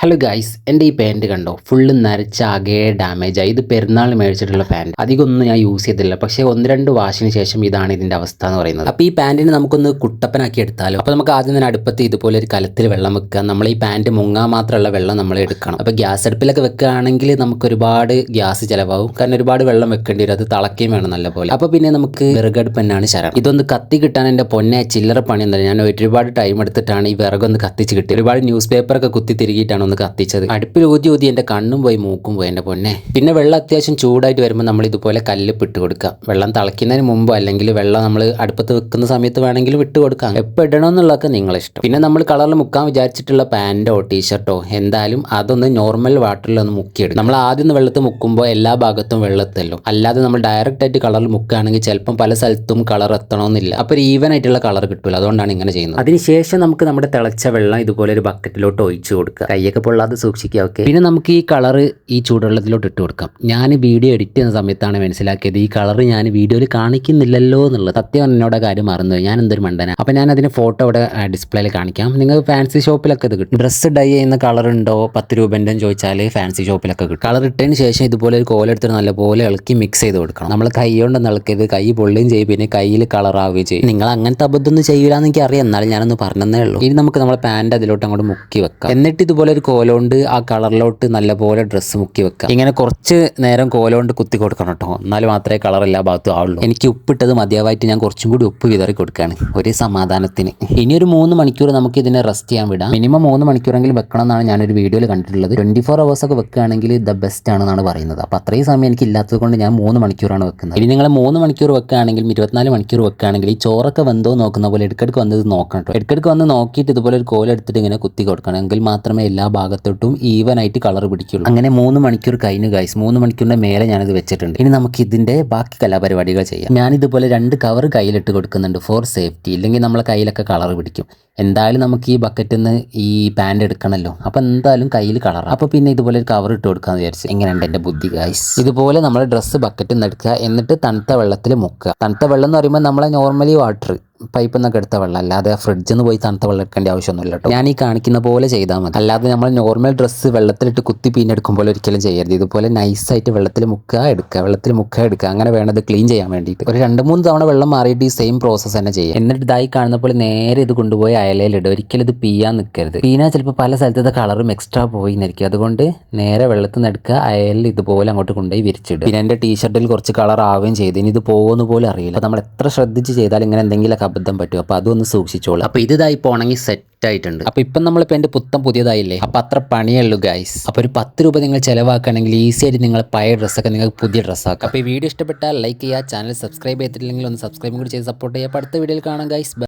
Hello guys എന്റെ ഈ pant കണ്ടോ? ഫുള്ള് നരച്ച ആകെ ഡാമേജ് ആയി. ഇത് പെരുന്നാൾ മേടിച്ചിട്ടുള്ള പാന്റ് അധികമൊന്നും ഞാൻ യൂസ് ചെയ്തില്ല. പക്ഷേ ഒന്ന് രണ്ട് വാഷിന് ശേഷം ഇതാണ് ഇതിന്റെ അവസ്ഥ എന്ന് പറയുന്നത്. അപ്പോൾ ഈ പാന്റിന് നമുക്കൊന്ന് കുട്ടപ്പനാക്കി എടുത്താലോ? അപ്പോൾ നമുക്ക് ആദ്യം തന്നെ അടുപ്പത്ത് ഇതുപോലെ ഒരു കലത്തിൽ വെള്ളം വെക്കുക. നമ്മൾ ഈ പാന്റ് മുങ്ങാൻ മാത്രമുള്ള വെള്ളം നമ്മൾ എടുക്കണം. അപ്പോൾ ഗ്യാസ് അടുപ്പിലൊക്കെ വെക്കുകയാണെങ്കിൽ നമുക്ക് ഒരുപാട് ഗ്യാസ് ചിലവാകും. കാരണം ഒരുപാട് വെള്ളം വെക്കേണ്ടി വരും. അത് തിളക്കുകയും വേണം നല്ലപോലെ. അപ്പോൾ പിന്നെ നമുക്ക് വിറകടുപ്പ് തന്നെയാണ് ശരം ഇതൊന്ന് കത്തി കിട്ടാൻ എന്റെ പൊന്നെ ചില്ലറ പണി എന്താ? ഞാൻ ഒരുപാട് ടൈം എടുത്തിട്ടാണ് ഈ വിറകൊന്ന് കത്തിച്ച് കിട്ടി ഒരുപാട് ന്യൂസ് പേപ്പറൊക്കെ കുത്തി തിരികിയിട്ടാണ് ഒന്ന് കത്തിച്ചത്. അടുപ്പിൽ ഊതി ഊതി എന്റെ കണ്ണും പോയി മൂക്കും പോയി എന്റെ പൊന്നെ. പിന്നെ വെള്ളം അത്യാവശ്യം ചൂടായിട്ട് വരുമ്പോൾ നമ്മൾ ഇതുപോലെ കല്ല് ഇട്ട് കൊടുക്കുക. വെള്ളം തിളയ്ക്കുന്നതിന് മുമ്പ് അല്ലെങ്കിൽ വെള്ളം നമ്മൾ അടുപ്പത്ത് വെക്കുന്ന സമയത്ത് വേണമെങ്കിൽ വിട്ട് കൊടുക്കാം. എപ്പോൾ ഇടണമെന്നുള്ളതൊക്കെ നിങ്ങളിഷ്ടം. പിന്നെ നമ്മൾ കളറിൽ മുക്കാൻ വിചാരിച്ചിട്ടുള്ള പാന്റോ ടീഷർട്ടോ എന്തായാലും അതൊന്ന് നോർമൽ വാട്ടറിൽ ഒന്ന് മുക്കിയെടുക്കും നമ്മൾ ആദ്യം വെള്ളത്തിൽ മുക്കുമ്പോൾ എല്ലാ ഭാഗത്തും വെള്ളത്തല്ലോ അല്ലാതെ നമ്മൾ ഡയറക്റ്റ് ആയിട്ട് കളറിൽ മുക്കുകയാണെങ്കിൽ ചിലപ്പം പല സ്ഥലത്തും കളർ എത്തണമെന്നില്ല അപ്പോൾ ഒരു ഈവൻ ആയിട്ടുള്ള കളർ കിട്ടില്ല അതുകൊണ്ടാണ് ഇങ്ങനെ ചെയ്യുന്നത്. അതിനുശേഷം നമുക്ക് നമ്മുടെ തിളച്ച വെള്ളം ഇതുപോലെ ഒരു ബക്കറ്റിലോട്ട് ഒഴിച്ചു കൊടുക്കുക. കൈയൊക്കെ പൊള്ളാതെ സൂക്ഷിക്കുക ഓക്കെ പിന്നെ നമുക്ക് ഈ കളറ് ഈ ചൂടുവെള്ളത്തിലോട്ട് ഇട്ട് കൊടുക്കാം. ഞാൻ വീഡിയോ എഡിറ്റ് ചെയ്യുന്ന സമയത്താണ് മനസ്സിലാക്കിയത് ഈ കളർ ഞാൻ വീഡിയോയിൽ കാണിക്കുന്നില്ലല്ലോ എന്നുള്ളത്. സത്യം എന്നോട് കാര്യം മറന്നു ഞാൻ എന്തൊരു മണ്ടന. അപ്പോൾ ഞാൻ അതിന് ഫോട്ടോ ഇവിടെ ഡിസ്പ്ലേയിൽ കാണിക്കാം. നിങ്ങൾ ഫാൻസി ഷോപ്പിലൊക്കെ ഇത് കിട്ടും. ഡ്രസ്സ് ഡൈ ചെയ്യുന്ന കളർ ഉണ്ടോ? പത്ത് രൂപന്റെ ചോദിച്ചാൽ ഫാൻസി ഷോപ്പിലൊക്കെ കിട്ടും. കളർ ഇട്ടതിന് ശേഷം ഇതുപോലെ ഒരു കോലെടുത്തിട്ട് നല്ലപോലെ ഇളക്കി മിക്സ് ചെയ്ത് കൊടുക്കണം. നമ്മൾ കൈ കൊണ്ട് ഇളക്കിയത് കൈ പൊള്ളുകയും ചെയ്യും. പിന്നെ കയ്യിൽ കളർ ആവുകയും ചെയ്യും. നിങ്ങൾ അങ്ങനത്തെ അബദ്ധമൊന്നും ചെയ്യില്ല എന്ന് എനിക്ക് അറിയാം എന്നാലും ഞാനൊന്ന് പറഞ്ഞതേ ഉള്ളൂ. ഇനി നമുക്ക് നമ്മുടെ പാന്റ് അതിലോട്ട് അങ്ങോട്ട് മുക്കി വെക്കാം. എന്നിട്ട് ഇതുപോലെ ഒരു കോലോണ്ട് ആ കളറിലോട്ട് നല്ലപോലെ ഡ്രസ്സ് മുക്കി വെക്കാം. ഇങ്ങനെ കുറച്ച് നേരം കോലോണ്ട് കുത്തി കൊടുക്കണം കേട്ടോ എന്നാൽ മാത്രമേ കളർ എല്ലാ ഭാഗത്തും ആവുള്ളൂ. എനിക്ക് ഉപ്പിട്ടത് മതിയാവായിട്ട് ഞാൻ കുറച്ചും കൂടി ഉപ്പ് വിതറി കൊടുക്കുകയാണ് ഒരു സമാധാനത്തിന്. ഇനി ഒരു മൂന്ന് മണിക്കൂർ നമുക്ക് ഇതിനെ റെസ്റ്റ് ചെയ്യാൻ വിടാം. മിനിമം മൂന്ന് മണിക്കൂറെങ്കിലും വെക്കണം എന്നാണ് ഞാനൊരു വീഡിയോയിൽ കണ്ടിട്ടുള്ളത്. ട്വന്റി ഫോർ അവേഴ്സ് ഒക്കെ വെക്കുകയാണെങ്കിൽ ദ ബെസ്റ്റ് ആണെന്നാണ് പറയുന്നത്. അപ്പോൾ അത്രയും സമയം എനിക്ക് ഇല്ലാത്തത് കൊണ്ട് ഞാൻ മൂന്ന് മണിക്കൂറാണ് വെക്കുന്നത്. ഇനി നിങ്ങൾ മൂന്ന് മണിക്കൂർ വെക്കുകയാണെങ്കിൽ ഇരുപത്തിനാല് മണിക്കൂർ വെക്കുകയാണെങ്കിൽ ഈ ചോറൊക്കെ വെന്തോ നോക്കുന്ന പോലെ ഇടയ്ക്കിടയ്ക്ക് വന്നത് നോക്കണം കേട്ടോ ഇടയ്ക്കിടയ്ക്ക് വന്ന് നോക്കിയിട്ട് ഇതുപോലെ ഒരു കോലെടുത്തിട്ട് ഇങ്ങനെ കുത്തി കൊടുക്കണം. എങ്കിൽ മാത്രമേ എല്ലാ ഭാഗത്തോട്ടും ഈവൻ ആയിട്ട് കളർ പിടിക്കുള്ളൂ. അങ്ങനെ മൂന്ന് മണിക്കൂർ കഴിഞ്ഞു ഗൈസ് മൂന്ന് മണിക്കൂറിന്റെ മേലെ ഞാനിത് വെച്ചിട്ടുണ്ട്. ഇനി നമുക്ക് ഇതിന്റെ ബാക്കി കലാപരിപാടികൾ ചെയ്യാം. ഞാൻ ഇതുപോലെ രണ്ട് കവർ കയ്യിലിട്ട് കൊടുക്കുന്നുണ്ട് ഫോർ സേഫ്റ്റി ഇല്ലെങ്കിൽ നമ്മളെ കയ്യിലൊക്കെ കളർ പിടിക്കും. എന്തായാലും നമുക്ക് ഈ ബക്കറ്റിൽ നിന്ന് ഈ പാന്റ് എടുക്കണമല്ലോ അപ്പോൾ എന്തായാലും കയ്യിൽ കളർ അപ്പോൾ പിന്നെ ഇതുപോലെ ഒരു കവർ ഇട്ട് കൊടുക്കാമെന്ന് വിചാരിച്ചു. എങ്ങനെയുണ്ട് എന്റെ ബുദ്ധി ഗൈസ് ഇതുപോലെ നമ്മൾ ഡ്രസ്സ് ബക്കറ്റിൽ നിന്ന് എടുക്കുക. എന്നിട്ട് തണുത്ത വെള്ളത്തിൽ മുക്കുക. തണുത്ത വെള്ളം എന്ന് പറയുമ്പോൾ നമ്മളെ നോർമലി വാട്ടർ പൈപ്പിൽ നിന്നൊക്കെ എടുത്ത വെള്ളം. അല്ലാതെ ഫ്രിഡ്ജിൽ നിന്ന് പോയി തണുത്ത വെള്ളം എടുക്കേണ്ട ആവശ്യമൊന്നുമില്ല കേട്ടോ. ഞാൻ ഈ കാണിക്കുന്ന പോലെ ചെയ്താൽ മതി. അല്ലാതെ നമ്മൾ നോർമൽ ഡ്രസ്സ് വെള്ളത്തിലിട്ട് കുത്തി പീഞ്ഞെടുക്കുമ്പോൾ ഒരിക്കലും ചെയ്യരുത്. ഇതുപോലെ നൈസായിട്ട് വെള്ളത്തിൽ മുക്ക എടുക്കുക. വെള്ളത്തിൽ മുക്ക എടുക്കുക. അങ്ങനെ വേണത് ക്ലീൻ ചെയ്യാൻ വേണ്ടിയിട്ട്. ഒരു രണ്ട് മൂന്ന് തവണ വെള്ളം മാറിയിട്ട് ഈ സെയിം പ്രോസസ്സ് തന്നെ ചെയ്യുക എന്നിട്ട് ഇതായി കാണുന്ന പോലെ നേരെ ഇത് കൊണ്ടുപോയി അയലയിലിടുക ഒരിക്കലും ഇത് പീയാൻ നിൽക്കരുത്. പീനാ ചിലപ്പോൾ പല സ്ഥലത്തത്തെ കളറും എക്സ്ട്രാ പോയി എന്നിരിക്കും അതുകൊണ്ട് നേരെ വെള്ളത്തിൽ നിന്ന് എടുക്കുക. അയലിൽ ഇതുപോലെ അങ്ങോട്ട് കൊണ്ടുപോയി വിരിച്ചിടുക. പിന്നെ എന്റെ ടീഷർട്ടിൽ കുറച്ച് കളർ ആവുകയും ചെയ്തു. ഇനി ഇത് പോകുന്ന പോലും അറിയില്ല. നമ്മൾ എത്ര ശ്രദ്ധിച്ച് ചെയ്താൽ ഇങ്ങനെ എന്തെങ്കിലുമൊക്കെ അബദ്ധം പറ്റും. അപ്പോൾ അതൊന്ന് സൂക്ഷിച്ചോളൂ. അപ്പോൾ ഇതായി പോണെങ്കിൽ സെറ്റ് ആയിട്ടുണ്ട് അപ്പോൾ ഇപ്പം നമ്മൾ എന്റെ പുത്തം പുതിയതായില്ലേ? അപ്പോൾ അത്ര പണിയുള്ളൂ ഗൈസ് അപ്പോൾ ഒരു പത്ത് രൂപ നിങ്ങൾ ചിലവാക്കുകയാണെങ്കിൽ ഈസി ആയിട്ട് നിങ്ങൾ പഴയ ഡ്രസ്സൊക്കെ നിങ്ങൾക്ക് പുതിയ ഡ്രസ്സാക്കാം അപ്പോൾ ഈ വീഡിയോ ഇഷ്ടപ്പെട്ടാൽ ലൈക്ക് ചെയ്യുക ചാനൽ സബ്സ്ക്രൈബ് ചെയ്തിട്ടില്ലെങ്കിൽ ഒന്ന് സബ്സ്ക്രൈബ് കൂടി ചെയ്ത് സപ്പോർട്ട് ചെയ്യുക. അടുത്ത വീഡിയോയിൽ കാണാം ഗൈസ്